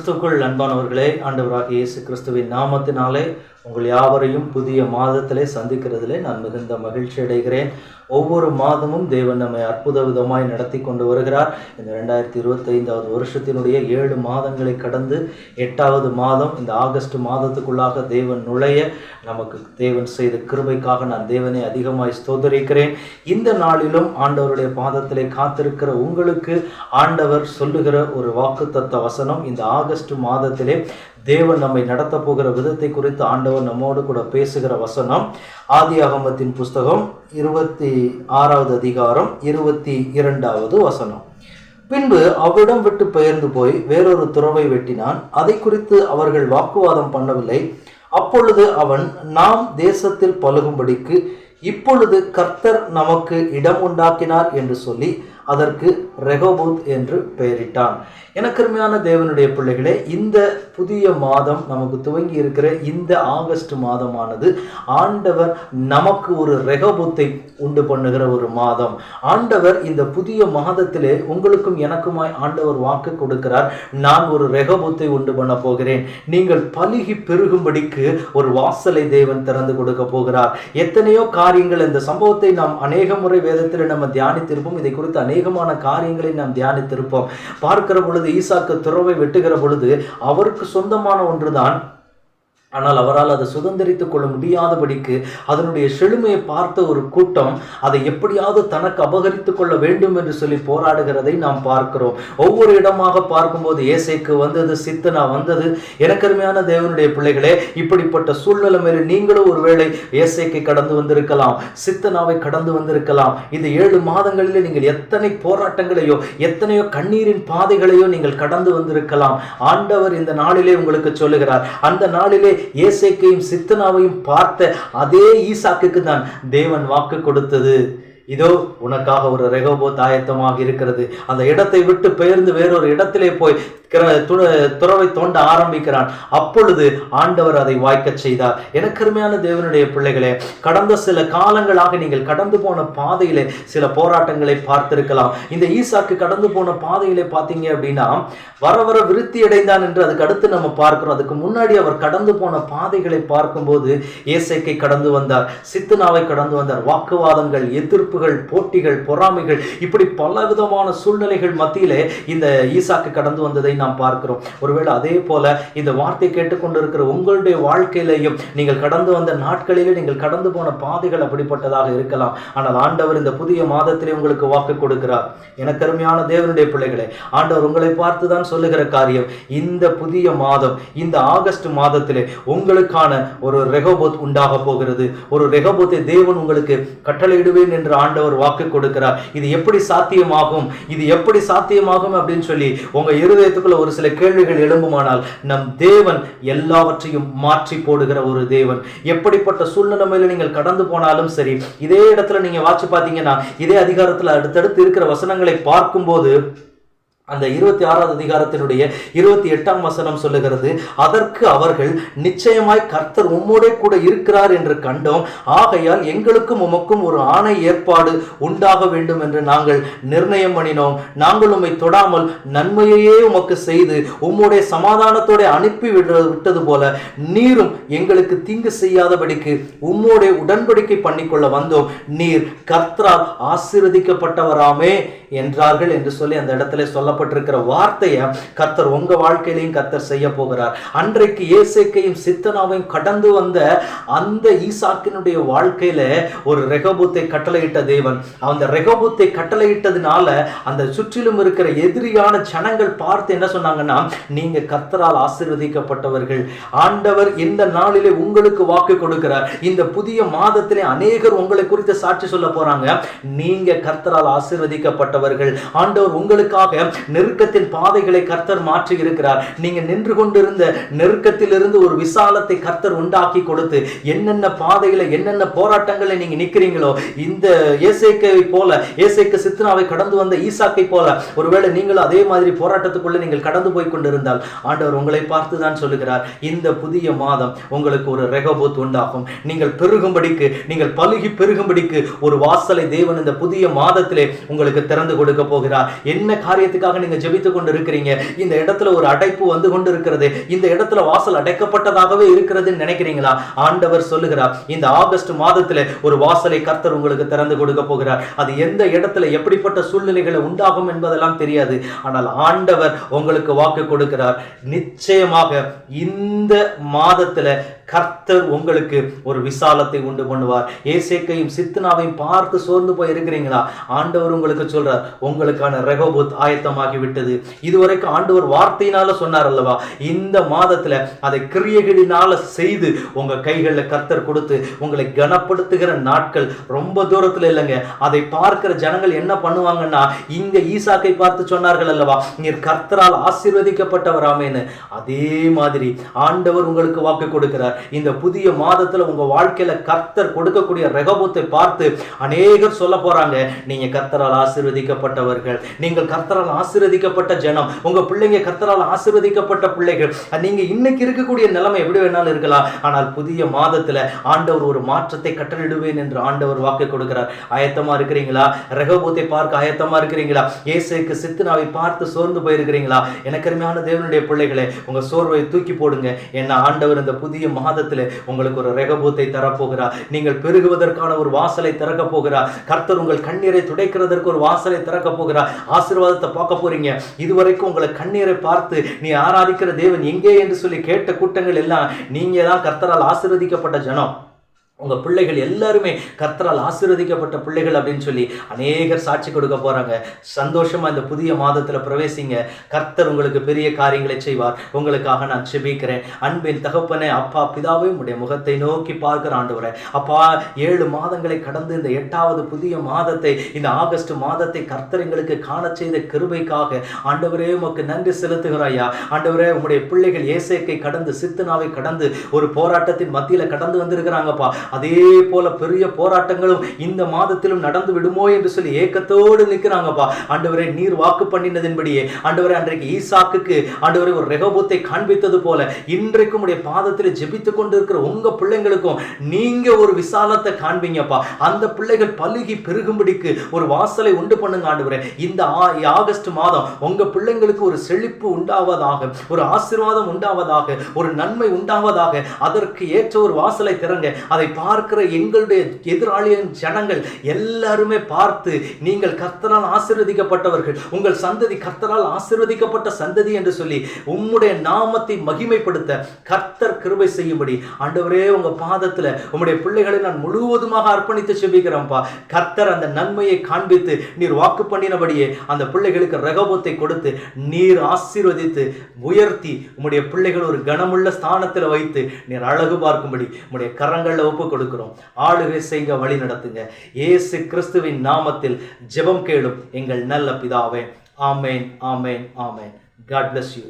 கிறிஸ்துக்குள் அன்பானவர்களே ஆண்டவராக இயேசு கிறிஸ்துவின் நாமத்தினாலே உங்கள் யாவரையும் புதிய மாதத்திலே சந்திக்கிறதுலே நான் மிகுந்த மகிழ்ச்சி அடைகிறேன். ஒவ்வொரு மாதமும் தேவன் நம்மை அற்புத விதமாய் நடத்தி கொண்டு வருகிறார். இந்த ரெண்டாயிரத்தி இருபத்தைந்தாவது வருஷத்தினுடைய ஏழு மாதங்களை கடந்து எட்டாவது மாதம் இந்த ஆகஸ்ட் மாதத்துக்குள்ளாக தேவன் நுழைய நமக்கு தேவன் செய்த கிருபைக்காக நான் தேவனை அதிகமாய் ஸ்தோதரிக்கிறேன் இந்த நாளிலும் ஆண்டவருடைய பாதத்திலே காத்திருக்கிற உங்களுக்கு ஆண்டவர் சொல்லுகிற ஒரு வாக்குத்தத்த வசனம் இந்த ஆகஸ்ட் மாதத்திலே தேவன் நம்மை நடத்த போகிற விதத்தை குறித்து ஆண்டவர் நம்மோடு கூட பேசுகிற வசனம் ஆதி அகமத்தின் புஸ்தகம் இருபத்தி ஆறாவது அதிகாரம் இருபத்தி இரண்டாவது வசனம். பின்பு அவ்விடம் விட்டு பெயர்ந்து போய் வேறொரு துறவை வெட்டினான். அதை குறித்து அவர்கள் வாக்குவாதம் பண்ணவில்லை. அப்பொழுது அவன் நாம் தேசத்தில் பழுகும்படிக்கு இப்பொழுது கர்த்தர் நமக்கு இடம் உண்டாக்கினார் என்று சொல்லி அதற்கு ரெகோபூத் என்று பெயரிட்டான். எனக்கருமையான தேவனுடைய பிள்ளைகளே இந்த புதிய மாதம் நமக்கு துவங்கி இருக்கிற இந்த ஆகஸ்ட் மாதமானது ஆண்டவர் நமக்கு ஒரு ரெகபூத்தை உண்டு பண்ணுகிற ஒரு மாதம். ஆண்டவர் இந்த புதிய மாதத்திலே உங்களுக்கும் எனக்குமாய் ஆண்டவர் வாக்கு கொடுக்கிறார். நான் ஒரு ரெகபூத்தை உண்டு பண்ண போகிறேன். நீங்கள் பழுகி பெருகும்படிக்கு ஒரு வாசலை தேவன் திறந்து கொடுக்க போகிறார். எத்தனையோ காரியங்கள் இந்த சம்பவத்தை நாம் அநேக முறை வேதத்தில் நம்ம தியானித்திருப்போம். இதை குறித்து அநேகமான காரியங்களை நாம் தியானித்திருப்போம். பார்க்கிற பொழுது ஈசாக்கு துறவை வெட்டுகிற பொழுது அவருக்கு சொந்தமான ஒன்றுதான் ஆனால் அவரால் அதை சுதந்திரித்துக் கொள்ள முடியாதபடிக்கு அதனுடைய செழுமையை பார்த்த ஒரு கூட்டம் அதை எப்படியாவது தனக்கு அபகரித்துக் கொள்ள வேண்டும் என்று சொல்லி போராடுகிறதை நாம் பார்க்கிறோம். ஒவ்வொரு இடமாக பார்க்கும்போது ஏசைக்கு வந்தது சித்தனா வந்தது. எனக்கருமையான தேவனுடைய பிள்ளைகளே இப்படிப்பட்ட சூழ்நிலை மேலே நீங்களும் ஒருவேளை ஏசைக்கு கடந்து வந்திருக்கலாம் சித்தனாவை கடந்து வந்திருக்கலாம். இந்த ஏழு மாதங்களில் நீங்கள் எத்தனை போராட்டங்களையோ எத்தனையோ கண்ணீரின் பாதைகளையோ நீங்கள் கடந்து வந்திருக்கலாம். ஆண்டவர் இந்த நாளிலே உங்களுக்கு சொல்லுகிறார் அந்த நாளிலே ஏசேக்கையும் சித்தனாவையும் பார்த்த அதே ஈசாக்குக்கு தான் தேவன் வாக்கு கொடுத்தது. இதோ உனக்காக ஒரு ரெகோபோத் ஆயத்தமாக இருக்கிறது. அந்த இடத்தை விட்டு பெயர்ந்து வேறொரு இடத்திலே போய் துறவை தோண்ட ஆரம்பிக்கிறான். அப்பொழுது ஆண்டவர் அதை வாய்க்கச் செய்தார். எனக்கருமையான தேவனுடைய பிள்ளைகளே கடந்த சில காலங்களாக நீங்கள் கடந்து போன பாதையிலே சில போராட்டங்களை பார்த்திருக்கலாம். இந்த ஈசாக்கு கடந்து போன பாதையிலே பார்த்தீங்க அப்படின்னா வர வர விருத்தி அடைந்தான் என்று அதுக்கு அடுத்து நம்ம பார்க்கிறோம். அதுக்கு முன்னாடி அவர் கடந்து போன பாதைகளை பார்க்கும்போது ஏசைக்கை கடந்து வந்தார் சித்துனாவை கடந்து வந்தார். வாக்குவாதங்கள் எதிர்ப்பு எதிர்ப்புகள் போட்டிகள் பொறாமைகள் இப்படி பல விதமான சூழ்நிலைகள் மத்தியிலே இந்த ஈசாக்கு கடந்து வந்ததை நாம் பார்க்கிறோம். ஒருவேளை அதே போல இந்த வார்த்தை கேட்டுக்கொண்டிருக்கிற உங்களுடைய வாழ்க்கையிலையும் நீங்கள் கடந்து வந்த நாட்களிலே நீங்கள் கடந்து போன பாதைகள் அப்படிப்பட்டதாக இருக்கலாம். ஆனால் ஆண்டவர் இந்த புதிய மாதத்திலே உங்களுக்கு வாக்கு கொடுக்கிறார். எனக்கு கருமையான தேவனுடைய பிள்ளைகளே ஆண்டவர் உங்களை பார்த்து தான் சொல்லுகிற காரியம். இந்த புதிய மாதம் இந்த ஆகஸ்ட் மாதத்திலே உங்களுக்கான ஒரு ரெகபோத் உண்டாக போகிறது. ஒரு ரெகபோத்தை தேவன் உங்களுக்கு கட்டளையிடுவேன் என்று ஆண்டவர் வாக்கு கொடுக்கிறார். இது எப்படி சாத்தியமாகும்? இது எப்படி சாத்தியமாகும் அப்படின்னு சொல்லி உங்க இருதயத்துக்குள்ள ஒரு சில கேள்விகள் எழும்புமானால் நம் தேவன் எல்லாவற்றையும் மாற்றி போடுகிற ஒரு தேவன். எப்படிப்பட்ட சூழ்நிலைமையில நீங்கள் கடந்து போனாலும் சரி இதே இடத்துல நீங்க வாட்சி பார்த்தீங்கன்னா இதே அதிகாரத்துல அடுத்தடுத்து இருக்கிற வசனங்களை பார்க்கும்போது அந்த இருபத்தி ஆறாவது அதிகாரத்தினுடைய இருபத்தி எட்டாம் வசனம் சொல்லுகிறது அதற்கு அவர்கள் நிச்சயமாய் கர்த்தர் உம்மோடே கூட இருக்கிறார் என்று கண்டோம். ஆகையால் எங்களுக்கும் உமக்கும் ஒரு ஆணை ஏற்பாடு உண்டாக வேண்டும் என்று நாங்கள் நிர்ணயம் பண்ணினோம். நாங்கள் உம்மை தொடாமல் நன்மையையே உமக்கு செய்து உம்முடைய சமாதானத்தோட அனுப்பி விட விட்டது போல நீரும் எங்களுக்கு தீங்கு செய்யாதபடிக்கு உம்மோடைய உடன்படிக்கை பண்ணிக்கொள்ள வந்தோம். நீர் கர்த்தரால் ஆசீர்வதிக்கப்பட்டவராமே என்றார்கள் என்று சொல்லி அந்த இடத்துல சொல்ல சொல்லப்பட்டிருக்கிற வார்த்தையை கத்தர் உங்க வாழ்க்கையிலையும் கத்தர் செய்ய போகிறார். அன்றைக்கு ஏசேக்கையும் சித்தனாவையும் கடந்து வந்த அந்த ஈசாக்கினுடைய வாழ்க்கையில ஒரு ரெகபூத்தை கட்டளையிட்ட தேவன். அந்த ரெகபூத்தை கட்டளையிட்டதுனால அந்த சுற்றிலும் இருக்கிற எதிரியான ஜனங்கள் பார்த்து என்ன சொன்னாங்கன்னா நீங்க கர்த்தரால் ஆசிர்வதிக்கப்பட்டவர்கள். ஆண்டவர் இந்த நாளிலே உங்களுக்கு வாக்கு கொடுக்கிறார். இந்த புதிய மாதத்திலே அநேகர் உங்களை குறித்து சாட்சி சொல்ல போறாங்க. நீங்க கர்த்தரால் ஆசிர்வதிக்கப்பட்டவர்கள். ஆண்டவர் உங்களுக்காக நெருக்கத்தின் பாதைகளை கர்த்தர் மாற்றி இருக்கிறார் நீங்க நின்று கொண்டிருந்த நெருக்கத்திலிருந்து ஒரு விசாலத்தை கர்த்தர் உண்டாக்கி கொடுத்து என்னென்ன பாதைகளை என்னென்ன போராட்டங்களை நீங்க நிக்கிறீங்களோ இந்த ஏசேக்கை போல ஏசேக்கு சித்னாவை கடந்து வந்த ஈசாக்கை போல ஒருவேளை நீங்களும் அதே மாதிரி போராட்டத்துக்குள்ள நீங்கள் கடந்து போய் கொண்டிருந்தால் ஆண்டவர் உங்களை பார்த்து தான் சொல்லுகிறார். இந்த புதிய மாதம் உங்களுக்கு ஒரு ரெகபோத் உண்டாகும். நீங்கள் பெருகும்படிக்கு நீங்கள் பழுகி பெருகும்படிக்கு ஒரு வாசலை தேவன் இந்த புதிய மாதத்திலே உங்களுக்கு திறந்து கொடுக்க போகிறார். என்ன காரியத்துக்காக வாசலுக்காக நீங்க ஜெபித்துக் கொண்டு இருக்கிறீங்க இந்த இடத்துல ஒரு அடைப்பு வந்து கொண்டு இருக்கிறது இந்த இடத்துல வாசல் அடைக்கப்பட்டதாகவே இருக்கிறதுன்னு நினைக்கிறீங்களா? ஆண்டவர் சொல்லுகிறார் இந்த ஆகஸ்ட் மாதத்துல ஒரு வாசலை கர்த்தர் உங்களுக்கு திறந்து கொடுக்க போகிறார். அது எந்த இடத்துல எப்படிப்பட்ட சூழ்நிலைகளை உண்டாகும் என்பதெல்லாம் தெரியாது. ஆனால் ஆண்டவர் உங்களுக்கு வாக்கு கொடுக்கிறார். நிச்சயமாக இந்த மாதத்துல கர்த்தர் உங்களுக்கு ஒரு விசாலத்தை உண்டு பண்ணுவார். ஏசேக்கையும் சித்தனாவையும் பார்த்து சோர்ந்து போய் இருக்கிறீங்களா ஆண்டவர் உங்களுக்கு சொல்றார் உங்களுக்கான ரெகோபுத் ஆயத்தமாகி விட்டது இதுவரைக்கும் ஆண்டவர் வார்த்தையினால சொன்னார் அல்லவா? இந்த மாதத்துல அதை கிரியைகளினால செய்து உங்க கைகளில் கர்த்தர் கொடுத்து உங்களை கனப்படுத்துகிற நாட்கள் ரொம்ப தூரத்துல இல்லைங்க. அதை பார்க்கிற ஜனங்கள் என்ன பண்ணுவாங்கன்னா இங்க ஈசாக்கை பார்த்து சொன்னார்கள் அல்லவா நீர் கர்த்தரால் ஆசீர்வதிக்கப்பட்டவராமேன்னு அதே மாதிரி ஆண்டவர் உங்களுக்கு வாக்கு கொடுக்கிறார். இந்த புதிய மாதத்துல உங்க வாழ்க்கையில கர்த்தர் கொடுக்கக்கூடிய ரெகபத்தை பார்த்து அநேகர் சொல்ல போறாங்க நீங்க கர்த்தரால் ஆசீர்வதிக்கப்பட்டவர்கள். நீங்கள் கர்த்தரால் ஆசீர்வதிக்கப்பட்ட ஜனம். உங்க பிள்ளைங்க கர்த்தரால் ஆசீர்வதிக்கப்பட்ட பிள்ளைகள். நீங்க இன்னைக்கு இருக்கக்கூடிய நிலைமை எப்படி வேணாலும் இருக்கலாம். ஆனால் புதிய மாதத்துல ஆண்டவர் ஒரு மாற்றத்தை கட்டளிடுவேன் என்று ஆண்டவர் வாக்கு கொடுக்கிறார். ஆயத்தமா இருக்கிறீங்களா? ரெகபூத்தை பார்க்க ஆயத்தமா இருக்கிறீங்களா? இயேசுக்கு சித்துனாவை பார்த்து சோர்ந்து போயிருக்கிறீங்களா? எனக்கு அருமையான தேவனுடைய பிள்ளைகளை உங்க சோர்வை தூக்கி போடுங்க. என்ன ஆண்டவர் இந்த புதிய மாதத்தில் உங்களுக்கு ஒரு ரெகபூத்தை தரப்போகிறார். நீங்கள் பெருகுவதற்கான ஒரு வாசலை திறக்க போகிறார். கர்த்தர் உங்கள் கண்ணீரை துடைக்கிறதற்கு ஒரு வாசலை திறக்க போகிறார். ஆசீர்வாதத்தை பார்க்க போறீங்க. இதுவரைக்கும் உங்களை கண்ணீரை பார்த்து நீ ஆராதிக்கிற தேவன் எங்கே என்று சொல்லி கேட்ட கூட்டங்கள் எல்லாம் நீங்க தான் கர்த்தரால் ஆசீர்வதிக்கப்பட்ட ஜனம். உங்கள் பிள்ளைகள் எல்லாருமே கர்த்தரால் ஆசீர்வதிக்கப்பட்ட பிள்ளைகள் அப்படின்னு சொல்லி அநேகர் சாட்சி கொடுக்க போகிறாங்க சந்தோஷமாக இந்த புதிய மாதத்தில் பிரவேசிங்க. கர்த்தர் உங்களுக்கு பெரிய காரியங்களை செய்வார். உங்களுக்காக நான் செபிக்கிறேன் அன்பின் தகப்பனே அப்பா பிதாவே உடைய முகத்தை நோக்கி பார்க்கிற ஆண்டவரே. அப்பா ஏழு மாதங்களை கடந்து இந்த எட்டாவது புதிய மாதத்தை இந்த ஆகஸ்ட் மாதத்தை கர்த்தர் எங்களுக்கு காண செய்த கிருபைக்காக ஆண்டவரே உமக்கு நன்றி செலுத்துகிறாயா ஆண்டவரே உங்களுடைய பிள்ளைகள் ஏசேக்கை கடந்து சித்தனாவை கடந்து ஒரு போராட்டத்தின் மத்தியில் கடந்து வந்திருக்கிறாங்கப்பா. அதே போல பெரிய போராட்டங்களும் இந்த மாதத்திலும் நடந்து விடுமோ என்று சொல்லி ஏக்கத்தோடு நிற்கிறாங்கப்பா. ஆண்டவரே நீர் வாக்கு பண்ணினதின்படியே. ஆண்டவரே அன்றைக்கு ஈசாக்குக்கு ஆண்டவரே ஒரு ரெகபூத்தை காண்பித்தது போல இன்றைக்கும் உடைய பாதத்தில் ஜெபித்து கொண்டிருக்கிற உங்க பிள்ளைங்களுக்கும் நீங்க ஒரு விசாலத்தை காண்பீங்கப்பா. அந்த பிள்ளைகள் பழுகி பெருகும்படிக்கு ஒரு வாசலை உண்டு பண்ணுங்க ஆண்டவரே. இந்த ஆ- ஆகஸ்ட் மாதம் உங்க பிள்ளைங்களுக்கு ஒரு செழிப்பு உண்டாவதாக ஒரு ஆசீர்வாதம் உண்டாவதாக ஒரு நன்மை உண்டாவதாக அதற்கு ஏற்ற ஒரு வாசலை திறங்க அதை பார்க்கிற எங்களுடைய எதிராளியின் ஜனங்கள் எல்லாருமே பார்த்து நீங்கள் கர்த்தரால் ஆசீர்வதிக்கப்பட்டவர்கள். உங்கள் சந்ததி கர்த்தரால் ஆசீர்வதிக்கப்பட்ட சந்ததி என்று சொல்லி உம்முடைய நாமத்தை மகிமைப்படுத்த கர்த்தர் கிருபை செய்யும்படி. ஆண்டவரே உங்க பாதத்துல உம்முடைய பிள்ளைகளை நான் முழுவதுமாக அர்ப்பணித்து செபிக்கிறேன்ப்பா. கர்த்தர் அந்த நன்மையை காண்பித்து நீர் வாக்கு பண்ணினபடியே அந்த பிள்ளைகளுக்கு ரகபத்தை கொடுத்து நீர் ஆசீர்வதித்து உயர்த்தி உம்முடைய பிள்ளைகள் ஒரு கனமுள்ள ஸ்தானத்தில் வைத்து நீர் அழகு பார்க்கும்படி உம்முடைய கரங்களில் ஒப்பு கொடுக்கிறோம். ஆளுகை செய்க வழி நடத்துங்க. இயேசு கிறிஸ்துவின் நாமத்தில் ஜெபம் கேளும் எங்கள் நல்ல பிதாவே. ஆமேன் ஆமேன் ஆமேன். God bless you